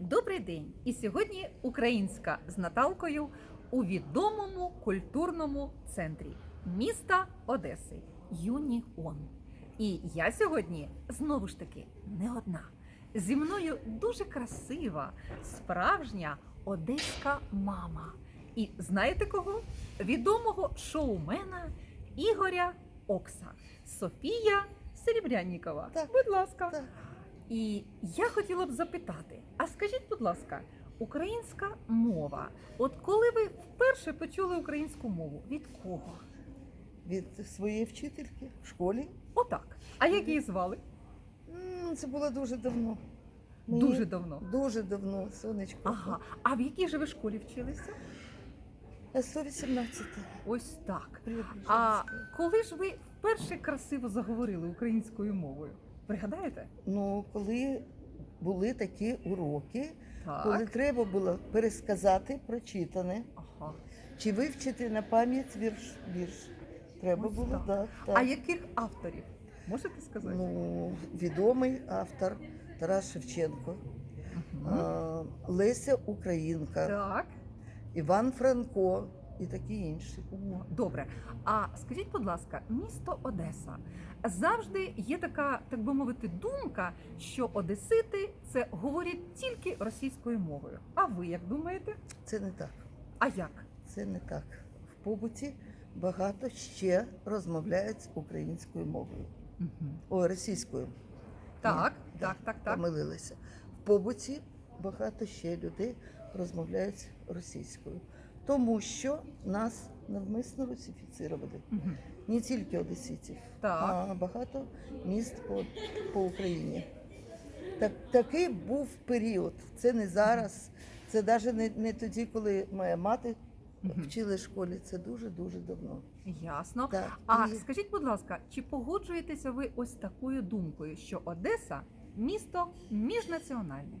Добрий день! І сьогодні українська з Наталкою у відомому культурному центрі міста Одеси Юніон. І я сьогодні знову ж таки не одна. Зі мною дуже красива, справжня одеська мама. І знаєте кого? Відомого шоумена Ігоря Окса Софія Серебрянікова. Так. Будь ласка. Так. І я хотіла б запитати: а скажіть, будь ласка, українська мова. От коли ви вперше почули українську мову, від кого? Від своєї вчительки в школі. Отак. А як її звали? М, Це було дуже давно. Дуже давно. Дуже давно, сонечко. Ага. А в якій же ви школі вчилися? Е, 118. Ось так. А коли ж ви вперше красиво заговорили українською мовою? Пригадаєте? Ну, коли були такі уроки, Так. коли треба було пересказати прочитане, Ага. чи вивчити на пам'ять вірш. вірш. Треба Ось було, так. так. так. А яких авторів? Можете сказати? Ну, відомий автор Тарас Шевченко, а, Леся Українка, Так. Іван Франко і такі інші. О, добре. А скажіть, будь ласка, місто Одеса завжди є така, так би мовити, думка, що одесити це говорять тільки російською мовою. А ви як думаєте? Це не так. А як? Це не так. В побуті багато ще розмовляють українською мовою. Угу. Ой, російською. Так, Ні, так, так, так. Помилилися. В побуті багато ще людей розмовляють російською. Тому що нас навмисно русифіцировали. Не тільки одеситів, а багато міст по, по Україні. Так, такий був період. Це не зараз, це навіть не, не тоді, коли моя мати Мгм. вчила в школі. Це дуже-дуже давно. Ясно. Так, А і- скажіть, будь ласка, чи погоджуєтеся ви ось такою думкою, що Одеса місто міжнаціональне?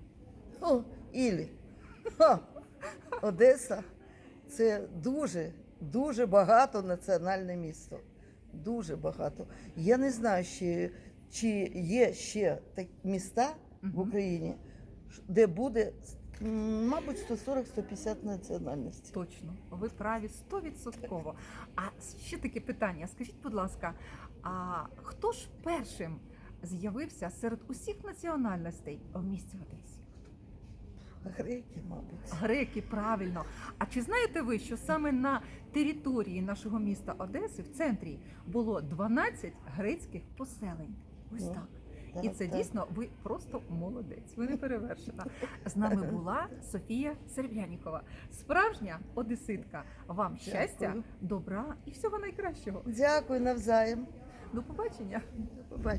О, Ілі. Ха! Одеса це дуже, дуже багато національне місто. Дуже багато. Я не знаю, чи, чи є ще такі міста в Україні, де буде, мабуть, 140-150 національностей. Точно, ви праві стовідсотково. А ще таке питання: скажіть, будь ласка, а хто ж першим з'явився серед усіх національностей в місті Одесі? Греки, мабуть. Греки, правильно. А чи знаєте ви, що саме на території нашого міста Одеси, в центрі, було 12 грецьких поселень? Ось так. Так, І це так. дійсно ви просто молодець. Ви не перевершена. З нами була Софія Серебрянікова, справжня одеситка. Вам щастя, добра і всього найкращого. Дякую навзаєм. До побачення. До побачення.